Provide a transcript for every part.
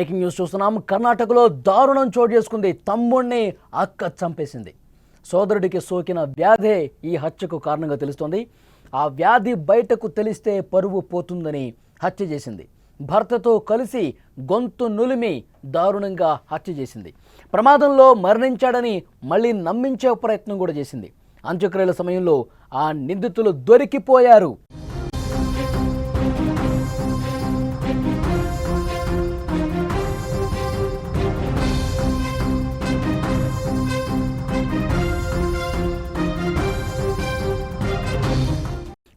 Breaking news చూస్తున్నాం. కర్ణాటకలో దారుణం చోటు చేసుకుంది. తమ్ముణ్ణి అక్క చంపేసింది. సోదరుడికి సోకిన వ్యాధే ఈ హత్యకు కారణంగా తెలుస్తోంది. ఆ వ్యాధి బయటకు తెలిస్తే పరువు పోతుందని హత్య చేసింది. భర్తతో కలిసి గొంతు నులిమి దారుణంగా హత్య చేసింది. ప్రమాదంలో మరణించాడని మళ్ళీ నమ్మించే ప్రయత్నం కూడా చేసింది. అంత్యక్రియల సమయంలో ఆ నిందితులు దొరికిపోయారు.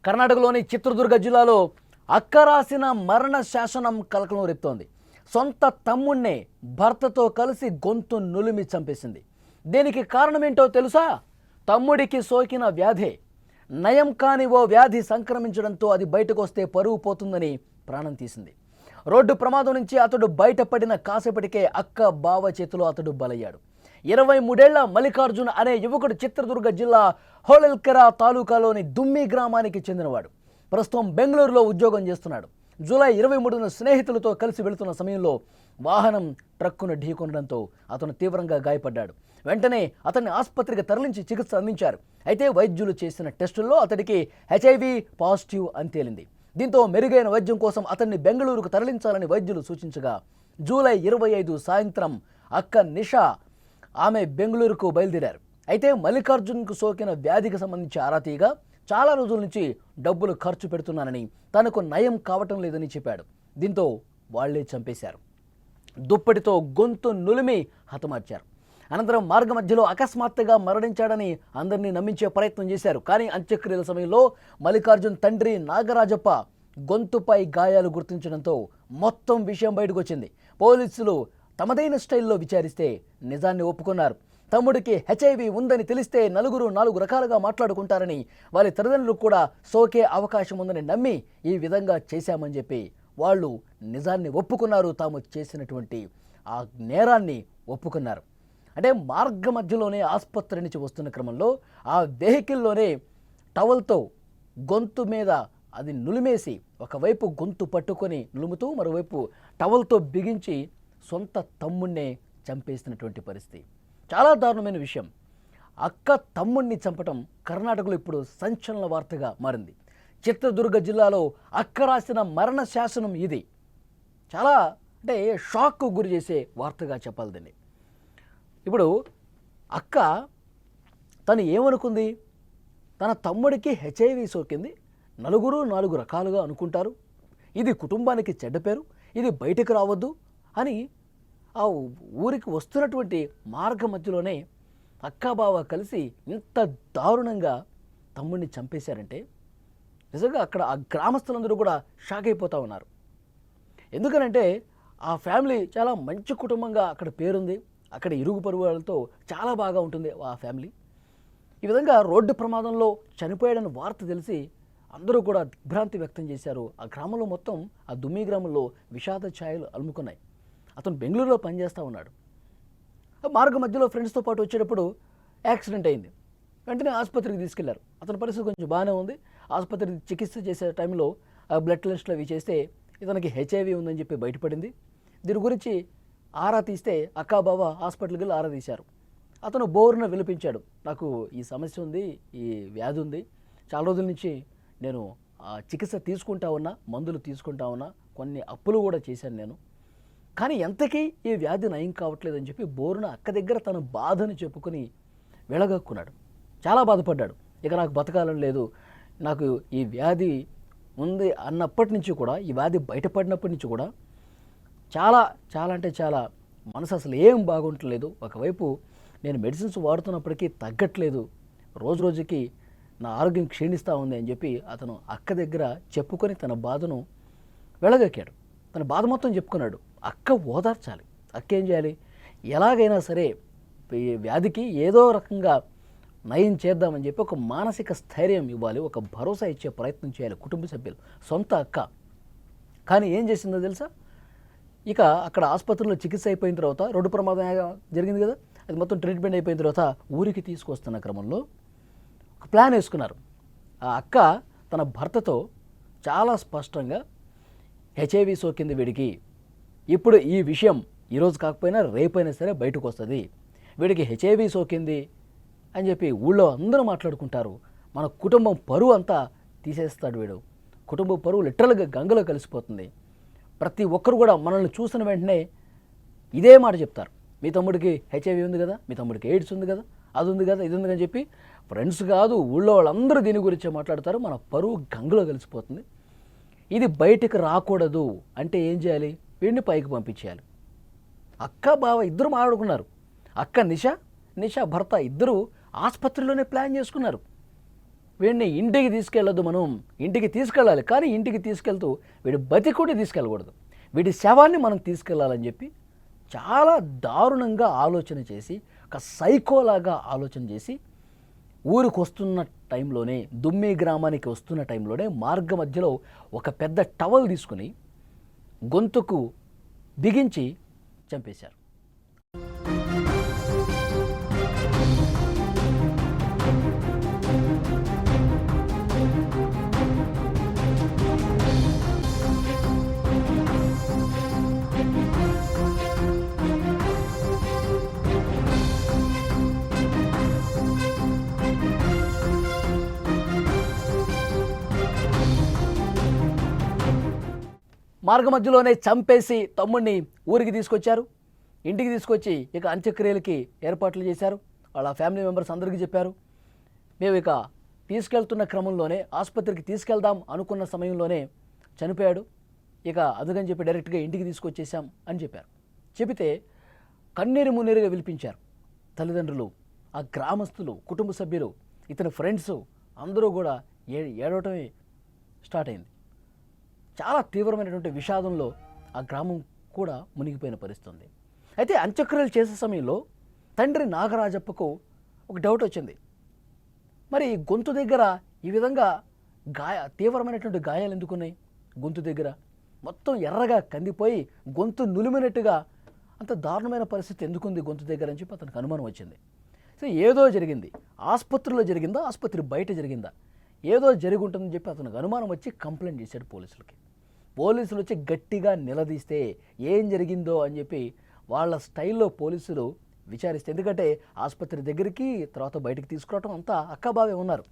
కర్ణాటకలోని చిత్రదుర్గ జిల్లాలో అక్క రాసిన మరణ శాసనం కలకలం రేపుతోంది. సొంత తమ్ముణ్ణే భర్తతో కలిసి గొంతు నులిమి చంపేసింది. దీనికి కారణమేంటో తెలుసా? తమ్ముడికి సోకిన వ్యాధే. నయం కాని ఓ వ్యాధి సంక్రమించడంతో అది బయటకు వస్తే పరువు పోతుందని ప్రాణం తీసింది. రోడ్డు ప్రమాదం నుంచి అతడు బయటపడిన కాసేపటికే అక్క బావ చేతిలో అతడు బలయ్యాడు. ఇరవై మూడేళ్ళ మల్లికార్జున్ అనే యువకుడు చిత్రదుర్గ జిల్లా హోళల్కెరా తాలూకాలోని దుమ్మి గ్రామానికి చెందినవాడు. ప్రస్తుతం బెంగళూరులో ఉద్యోగం చేస్తున్నాడు. జూలై ఇరవై మూడున స్నేహితులతో కలిసి వెళుతున్న సమయంలో వాహనం ట్రక్కును ఢీకొనడంతో అతను తీవ్రంగా గాయపడ్డాడు. వెంటనే అతన్ని ఆసుపత్రికి తరలించి చికిత్స అందించారు. అయితే వైద్యులు చేసిన టెస్టుల్లో అతడికి హెచ్ఐవి పాజిటివ్ అని తేలింది. దీంతో మెరుగైన వైద్యం కోసం అతన్ని బెంగళూరుకు తరలించాలని వైద్యులు సూచించగా జూలై ఇరవై ఐదు సాయంత్రం అక్క నిషా ఆమె బెంగళూరుకు బయలుదేరారు. అయితే మల్లికార్జున్కు సోకిన వ్యాధికి సంబంధించి ఆరా తీయగా చాలా రోజుల నుంచి డబ్బులు ఖర్చు పెడుతున్నానని తనకు నయం కావటం లేదని చెప్పాడు. దీంతో వాళ్ళే చంపేశారు. దుప్పటితో గొంతు నులిమి హతమార్చారు. అనంతరం మార్గ మధ్యలో అకస్మాత్తుగా మరణించాడని అందరినీ నమ్మించే ప్రయత్నం చేశారు. కానీ అంత్యక్రియల సమయంలో మల్లికార్జున్ తండ్రి నాగరాజప్ప గొంతుపై గాయాలు గుర్తించడంతో మొత్తం విషయం బయటకు వచ్చింది. పోలీసులు తమదైన స్టైల్లో విచారిస్తే నిజాన్ని ఒప్పుకున్నారు. తమ్ముడికి హెచ్ఐవి ఉందని తెలిస్తే నలుగురు నాలుగు రకాలుగా మాట్లాడుకుంటారని వారి తల్లిదండ్రులకు కూడా సోకే అవకాశం ఉందని నమ్మి ఈ విధంగా చేశామని చెప్పి వాళ్ళు నిజాన్ని ఒప్పుకున్నారు. తాము చేసినటువంటి ఆ నేరాన్ని ఒప్పుకున్నారు. అంటే మార్గ మధ్యలోనే ఆసుపత్రి నుంచి వస్తున్న క్రమంలో ఆ వెహికల్లోనే టవల్తో గొంతు మీద అది నులిమేసి ఒకవైపు గొంతు పట్టుకొని నులుముతూ మరోవైపు టవల్తో బిగించి సొంత తమ్ముణ్ణే చంపేసినటువంటి పరిస్థితి. చాలా దారుణమైన విషయం. అక్క తమ్ముణ్ణి చంపటం కర్ణాటకలో ఇప్పుడు సంచలన వార్తగా మారింది. చిత్రదుర్గ జిల్లాలో అక్క రాసిన మరణ శాసనం ఇది. చాలా అంటే షాక్కు గురి చేసే వార్తగా చెప్పాలి దీన్ని. ఇప్పుడు అక్క తను ఏమనుకుంది? తన తమ్ముడికి హెచ్ఐవి సోకింది. నలుగురు నాలుగు రకాలుగా అనుకుంటారు. ఇది కుటుంబానికి చెడ్డ పేరు. ఇది బయటకు రావద్దు అని ఆ ఊరికి వస్తున్నటువంటి మార్గ మధ్యలోనే అక్కాబావ కలిసి ఇంత దారుణంగా తమ్ముడిని చంపేశారంటే నిజంగా అక్కడ ఆ గ్రామస్తులందరూ కూడా షాక్ అయిపోతూ ఉన్నారు. ఎందుకనంటే ఆ ఫ్యామిలీ చాలా మంచి కుటుంబంగా అక్కడ పేరుంది. అక్కడ ఇరుగు పరుగులతో చాలా బాగా ఉంటుంది ఆ ఫ్యామిలీ. ఈ విధంగా రోడ్డు ప్రమాదంలో చనిపోయాడని వార్త తెలిసి అందరూ కూడా దిగ్భ్రాంతి వ్యక్తం చేశారు. ఆ గ్రామంలో మొత్తం ఆ దుమ్మి గ్రామంలో విషాద ఛాయలు అలుముకున్నాయి. అతను బెంగళూరులో పనిచేస్తూ ఉన్నాడు. ఆ మార్గ మధ్యలో ఫ్రెండ్స్తో పాటు వచ్చేటప్పుడు యాక్సిడెంట్ అయింది. వెంటనే ఆసుపత్రికి తీసుకెళ్ళారు. అతని పరిస్థితి కొంచెం బాగానే ఉంది. ఆసుపత్రికి చికిత్స చేసే టైంలో ఆ బ్లడ్ టెస్ట్లు అవి చేస్తే ఇతనికి హెచ్ఐవి ఉందని చెప్పి బయటపడింది. దీని గురించి ఆరా తీస్తే అక్కా బావ హాస్పిటల్కి వెళ్ళి ఆరా తీశారు. అతను బోరున విలిపించాడు. నాకు ఈ సమస్య ఉంది ఈ వ్యాధి ఉంది. చాలా రోజుల నుంచి నేను ఆ చికిత్స తీసుకుంటా ఉన్నా మందులు తీసుకుంటా ఉన్నా కొన్ని అప్పులు కూడా చేశాను నేను. కానీ ఎంతకీ ఈ వ్యాధి నయం కావట్లేదని చెప్పి బోరున అక్క దగ్గర తన బాధను చెప్పుకొని వెళ్ళగక్కున్నాడు చాలా బాధపడ్డాడు. ఇక నాకు బతకాలని లేదు. నాకు ఈ వ్యాధి ఉంది అన్నప్పటి నుంచి కూడా ఈ వ్యాధి బయటపడినప్పటి నుంచి కూడా చాలా చాలా అంటే చాలా మనసు అసలు ఏం బాగుంటలేదు. ఒకవైపు నేను మెడిసిన్స్ వాడుతున్నప్పటికీ తగ్గట్లేదు. రోజు రోజుకి నా ఆరోగ్యం క్షీణిస్తూ ఉంది అని చెప్పి అతను అక్క దగ్గర చెప్పుకొని తన బాధను వెళ్ళగక్కాడు తన బాధ మొత్తం చెప్పుకున్నాడు. అక్క ఓదార్చాలి. అక్క ఏం చేయాలి? ఎలాగైనా సరే ఈ వ్యాధికి ఏదో రకంగా నయం చేద్దామని చెప్పి ఒక మానసిక స్థైర్యం ఇవ్వాలి. ఒక భరోసా ఇచ్చే ప్రయత్నం చేయాలి కుటుంబ సభ్యులు సొంత అక్క. కానీ ఏం చేసిందో తెలుసా? ఇక అక్కడ ఆసుపత్రిలో చికిత్స అయిపోయిన తర్వాత రోడ్డు ప్రమాదం జరిగింది కదా? అది మొత్తం ట్రీట్మెంట్ అయిపోయిన తర్వాత ఊరికి తీసుకొస్తున్న క్రమంలో ఒక ప్లాన్ వేసుకున్నారు. ఆ అక్క తన భర్తతో చాలా స్పష్టంగా హెచ్ఐవి సోకింది వీడికి. ఇప్పుడు ఈ విషయం ఈరోజు కాకపోయినా రేపైనా సరే బయటకు వస్తుంది వీడికి హెచ్ఐవి సోకింది అని చెప్పి ఊళ్ళో అందరూ మాట్లాడుకుంటారు. మన కుటుంబం పరువు అంతా తీసేస్తాడు వీడు. కుటుంబ పరువు లిటరల్గా గంగలో కలిసిపోతుంది. ప్రతి ఒక్కరు కూడా మనల్ని చూసిన వెంటనే ఇదే మాట చెప్తారు. మీ తమ్ముడికి హెచ్ఐవి ఉంది కదా? మీ తమ్ముడికి ఎయిడ్స్ ఉంది కదా? అది ఉంది కదా? ఇది ఉంది అని చెప్పి ఫ్రెండ్స్ కాదు ఊళ్ళో వాళ్ళందరూ దీని గురించే మాట్లాడతారు. మన పరువు గంగలో కలిసిపోతుంది. ఇది బయటికి రాకూడదు. అంటే ఏం చేయాలి? వీడిని పైకి పంపించేయాలి. అక్క బావ ఇద్దరు మాట్లాడుకున్నారు. అక్క నిష నిష భర్త ఇద్దరు ఆసుపత్రిలోనే ప్లాన్ చేసుకున్నారు. వీడిని ఇంటికి తీసుకెళ్ళొద్దు మనం ఇంటికి తీసుకెళ్ళాలి. కానీ ఇంటికి తీసుకెళ్తూ వీడి బతికుడి తీసుకెళ్ళకూడదు. వీడి శవాన్ని మనం తీసుకెళ్ళాలని చెప్పి చాలా దారుణంగా ఆలోచన చేసి ఒక సైకోలాగా ఆలోచన చేసి ఊరికి వస్తున్న టైంలోనే దుమ్మి గ్రామానికి వస్తున్న టైంలోనే మార్గ మధ్యలో ఒక పెద్ద టవల్ తీసుకుని గొంతుకు బిగించి చంపేశారు. మార్గ మధ్యలోనే చంపేసి తమ్ముడిని ఊరికి తీసుకొచ్చారు. ఇంటికి తీసుకొచ్చి ఇక అంత్యక్రియలకి ఏర్పాట్లు చేశారు. వాళ్ళ ఫ్యామిలీ మెంబర్స్ అందరికీ చెప్పారు. మేము ఇక తీసుకెళ్తున్న క్రమంలోనే ఆసుపత్రికి తీసుకెళ్దాం అనుకున్న సమయంలోనే చనిపోయాడు. ఇక అందుకని చెప్పి డైరెక్ట్గా ఇంటికి తీసుకొచ్చేసాం అని చెప్పారు. చెబితే కన్నీరు మున్నీరుగా విలిపించారు. తల్లిదండ్రులు ఆ గ్రామస్తులు కుటుంబ సభ్యులు ఇతని ఫ్రెండ్స్ అందరూ కూడా ఏ ఏడవటమే స్టార్ట్ అయింది. చాలా తీవ్రమైనటువంటి విషాదంలో ఆ గ్రామం కూడా మునిగిపోయిన పరిస్థితి ఉంది అయితే అంత్యక్రియలు చేసే సమయంలో తండ్రి నాగరాజప్పకు ఒక డౌట్ వచ్చింది. మరి గొంతు దగ్గర ఈ విధంగా గాయ తీవ్రమైనటువంటి గాయాలు ఎందుకున్నాయి? గొంతు దగ్గర మొత్తం ఎర్రగా కందిపోయి గొంతు నులిమినట్టుగా అంత దారుణమైన పరిస్థితి ఎందుకుంది గొంతు దగ్గర అని చెప్పి అతనికి అనుమానం వచ్చింది. సో ఏదో జరిగింది. ఆసుపత్రిలో జరిగిందా? ఆసుపత్రి బయట జరిగిందా? ఏదో జరిగి ఉంటుందని చెప్పి అతనికి అనుమానం వచ్చి కంప్లైంట్ చేశాడు పోలీసులకి. పోలీసులు వచ్చి గట్టిగా నిలదీస్తే ఏం జరిగిందో అని చెప్పి వాళ్ళ స్టైల్లో పోలీసులు విచారిస్తే ఎందుకంటే ఆసుపత్రి దగ్గరికి తర్వాత బయటికి తీసుకురావటం అంతా అక్కబావే ఉన్నారు.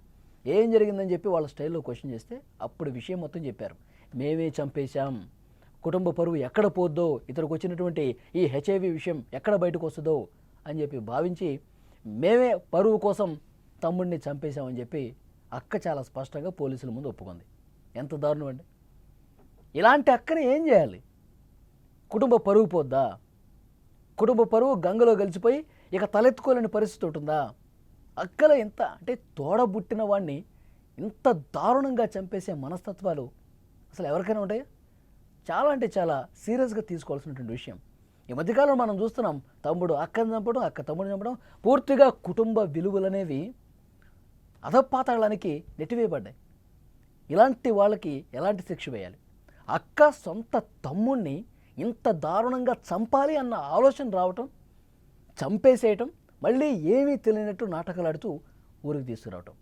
ఏం జరిగిందని చెప్పి వాళ్ళ స్టైల్లో క్వశ్చన్ చేస్తే అప్పుడు విషయం మొత్తం చెప్పారు. మేమే చంపేశాం. కుటుంబ పరువు ఎక్కడ పోద్దో ఇతనికి వచ్చినటువంటి ఈ హెచ్ఐవి విషయం ఎక్కడ బయటకు వస్తుందో అని చెప్పి భావించి మేమే పరువు కోసం తమ్ముడిని చంపేశామని చెప్పి అక్క చాలా స్పష్టంగా పోలీసుల ముందు ఒప్పుకుంది. ఎంత దారుణం అండి ఇలాంటి అక్కని ఏం చేయాలి? కుటుంబ పరువు పోద్దా? కుటుంబ పరువు గంగలో కలిసిపోయి ఇక తలెత్తుకోలేని పరిస్థితి ఉంటుందా? అక్కలో ఎంత అంటే తోడబుట్టిన వాడిని ఇంత దారుణంగా చంపేసే మనస్తత్వాలు అసలు ఎవరికైనా ఉంటాయా? చాలా అంటే చాలా సీరియస్గా తీసుకోవాల్సినటువంటి విషయం. ఈ మధ్యకాలంలో మనం చూస్తున్నాం తమ్ముడు అక్కని చంపడం అక్క తమ్ముడు చంపడం పూర్తిగా కుటుంబ విలువలు అనేవి అధపాతాళానికి నెట్టివేయబడ్డాయి. ఇలాంటి వాళ్ళకి ఎలాంటి శిక్ష వేయాలి? అక్క సొంత తమ్ముణ్ణి ఇంత దారుణంగా చంపాలి అన్న ఆలోచన రావటం చంపేసేయటం మళ్ళీ ఏమీ తెలియనట్టు నాటకాలాడుతూ ఊరికి తీసుకురావటం.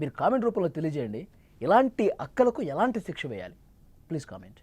మీరు కామెంట్ రూపంలో తెలియజేయండి. ఇలాంటి అక్కలకు ఎలాంటి శిక్ష వేయాలి? Please comment.